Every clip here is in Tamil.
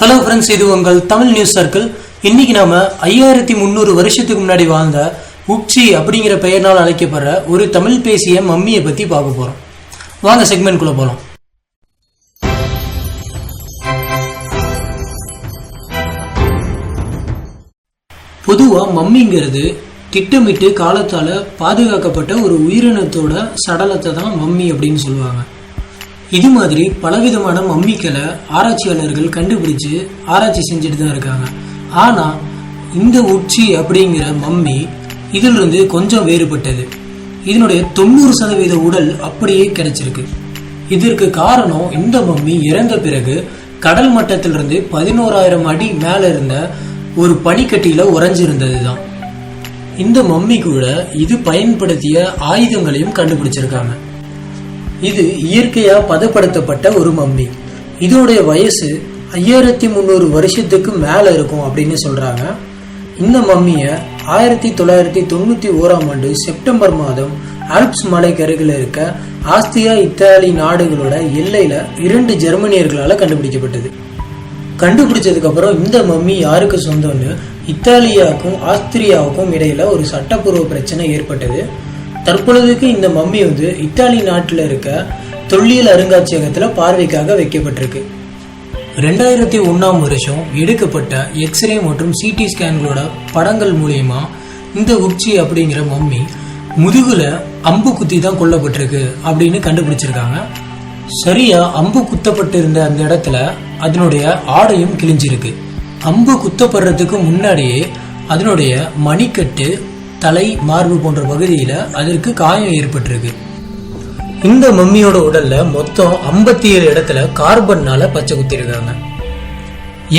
ஹலோ ஃப்ரெண்ட்ஸ் இது உங்கள் தமிழ் நியூஸ் சர்க்கிள் இன்னைக்கு நாம ஐயாயிரத்தி முந்நூறு வருஷத்துக்கு முன்னாடி வாழ்ந்த உப்சி அப்படிங்கிற பெயர்னால் அழைக்கப்படுற ஒரு தமிழ் பேசிய மம்மியை பத்தி பார்க்க போறோம். வாங்க செக்மெண்ட்குள்ள போறோம் பொதுவா மம்மிங்கிறது திட்டமிட்டு காலத்தால பாதுகாக்கப்பட்ட ஒரு உயிரினத்தோட சடலத்தை தான் மம்மி அப்படின்னு சொல்லுவாங்க. இது மாதிரி பலவிதமான மம்மிக்களை ஆராய்ச்சியாளர்கள் கண்டுபிடிச்சு ஆராய்ச்சி செஞ்சுட்டு தான் இருக்காங்க. ஆனா இந்த உச்சி அப்படிங்கிற மம்மி இதிலிருந்து கொஞ்சம் வேறுபட்டது. இதனுடைய தொண்ணூறு சதவீத உடல் அப்படியே கிடைச்சிருக்கு. இதற்கு காரணம் இந்த மம்மி இறந்த பிறகு கடல் மட்டத்திலிருந்து பதினோராயிரம் அடி மேல இருந்த ஒரு பனிக்கட்டியில உறைஞ்சிருந்தது தான் இந்த மம்மி கூட இது பயன்படுத்திய ஆயுதங்களையும் கண்டுபிடிச்சிருக்காங்க. இது இயற்கையா பதப்படுத்தப்பட்ட ஒரு மம்மி இதோடைய வயசு ஐயாயிரத்தி முந்நூறு வருஷத்துக்கு மேல இருக்கும் அப்படின்னு சொல்றாங்க. இந்த மம்மிய ஆயிரத்தி தொள்ளாயிரத்தி தொண்ணூத்தி ஓராம் ஆண்டு செப்டம்பர் மாதம் ஆல்ப்ஸ் மலைக்கருகில் இருக்க ஆஸ்தியா இத்தாலி நாடுகளோட எல்லையில இரண்டு ஜெர்மனியர்களால கண்டுபிடிக்கப்பட்டது. கண்டுபிடிச்சதுக்கு அப்புறம் இந்த மம்மி யாருக்கு சொந்தம்னு இத்தாலியாவுக்கும் ஆஸ்திரியாவுக்கும் இடையில ஒரு சட்டப்பூர்வ பிரச்சனை ஏற்பட்டது. தற்பொழுதுக்கு இந்த மம்மி வந்து இத்தாலி நாட்டில் இருக்க தொல்லியல் அருங்காட்சியகத்தில் பார்வைக்காக வைக்கப்பட்டிருக்கு. ரெண்டாயிரத்தி ஒன்றாம் வருஷம் எடுக்கப்பட்ட எக்ஸ்ரே மற்றும் சிடி ஸ்கேன்களோட படங்கள் மூலயமா இந்த உச்சி அப்படிங்கிற மம்மி முதுகுல அம்பு குத்தி தான் கொல்லப்பட்டிருக்கு அப்படின்னு கண்டுபிடிச்சிருக்காங்க. சரியா அம்பு குத்தப்பட்டிருந்த அந்த இடத்துல அதனுடைய ஆடையும் கிழிஞ்சிருக்கு. அம்பு குத்தப்படுறதுக்கு முன்னாடியே அதனுடைய மணிக்கட்டு தலை மார்பு போன்ற பகுதியில் அதற்கு காயம் ஏற்பட்டிருக்கு. இந்த மம்மியோட உடல்ல மொத்தம் 57 ஏழு இடத்துல கார்பன்னால பச்சை குத்திருக்காங்க.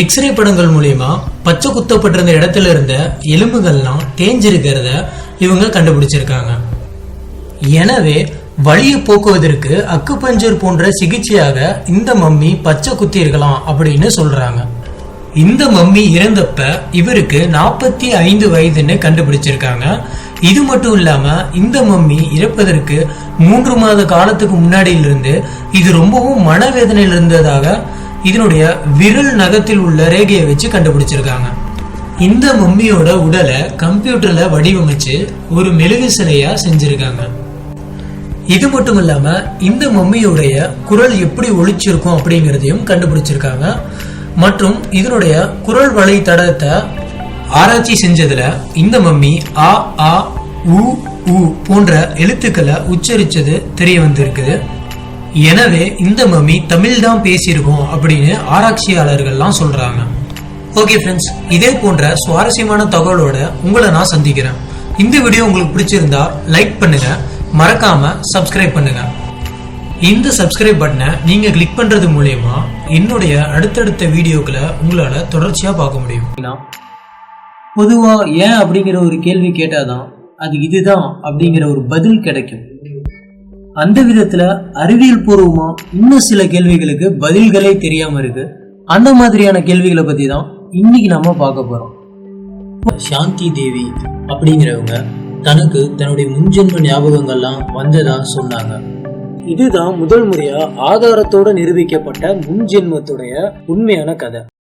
எக்ஸ்ரே படங்கள் மூலியமா பச்சை குத்தப்பட்டிருந்த இடத்துல இருந்த எலும்புகள்லாம் தேஞ்சிருக்கிறத இவங்க கண்டுபிடிச்சிருக்காங்க. எனவே வழியை போக்குவதற்கு அக்குபஞ்சர் போன்ற சிகிச்சையாக இந்த மம்மி பச்சை குத்தி இருக்கலாம் அப்படின்னு சொல்றாங்க. இந்த மம்மி இறந்தப்ப இவருக்கு நாற்பத்தி ஐந்து வயதுன்னு கண்டுபிடிச்சிருக்காங்க. இது மட்டும் இல்லாம இந்த மம்மி இறப்பதற்கு மூன்று மாத காலத்துக்கு முன்னாடியிலிருந்து இது ரொம்பவும் மனவேதனையில் இருந்ததாக இதனுடைய விரல் நகத்தில் உள்ள ரேகையை வச்சு கண்டுபிடிச்சிருக்காங்க. இந்த மம்மியோட உடலை கம்ப்யூட்டர்ல வடிவமைச்சு ஒரு மெழுகு சிலையா செஞ்சிருக்காங்க. இது மட்டும் இல்லாம இந்த மம்மியுடைய குரல் எப்படி ஒழிச்சிருக்கும் அப்படிங்கறதையும் கண்டுபிடிச்சிருக்காங்க. மற்றும் இதனுடைய குரல் வழித்தடத்தை ஆராய்ச்சி செஞ்சதுல இந்த மம்மி ஆ ஆ உ உ போன்ற எழுத்துக்களை உச்சரிச்சது தெரிய வந்திருக்குது. எனவே இந்த மம்மி தமிழ் தான் பேசியிருக்கோம் அப்படின்னு ஆராய்ச்சியாளர்கள்லாம் சொல்றாங்க. ஓகே ஃப்ரெண்ட்ஸ் இதே போன்ற சுவாரஸ்யமான தகவலோட உங்களை நான் சந்திக்கிறேன். இந்த வீடியோ உங்களுக்கு பிடிச்சிருந்தா லைக் பண்ணுங்க. மறக்காம சப்ஸ்கிரைப் பண்ணுங்க. இந்த சப்ஸ்கிரைப் பட்டனை நீங்க கிளிக் பண்றது மூலயமா என்னுடைய அடுத்தடுத்த வீடியோக்களை உங்களால தொடர்ச்சியா பார்க்க முடியும். பொதுவா ஏன் அப்படிங்கிற ஒரு கேள்வி கேட்டாதான் அது இதுதான் அப்படிங்கிற ஒரு பதில் கிடைக்கும். அந்த விதத்துல அறிவியல் பூர்வமா இன்னும் சில கேள்விகளுக்கு பதில்களே தெரியாம இருக்கு. அந்த மாதிரியான கேள்விகளை பத்தி தான் இன்னைக்கு நாம பார்க்க போறோம். சாந்தி தேவி அப்படிங்கிறவங்க தனக்கு தன்னுடைய முன்ஜென்ம ஞாபகங்கள்லாம் வந்ததா சொன்னாங்க. இதுதான் முதல் முறையா ஆதாரத்தோட நிரூபிக்கப்பட்ட முன்ஜென்மத்துடைய உண்மையான கதை.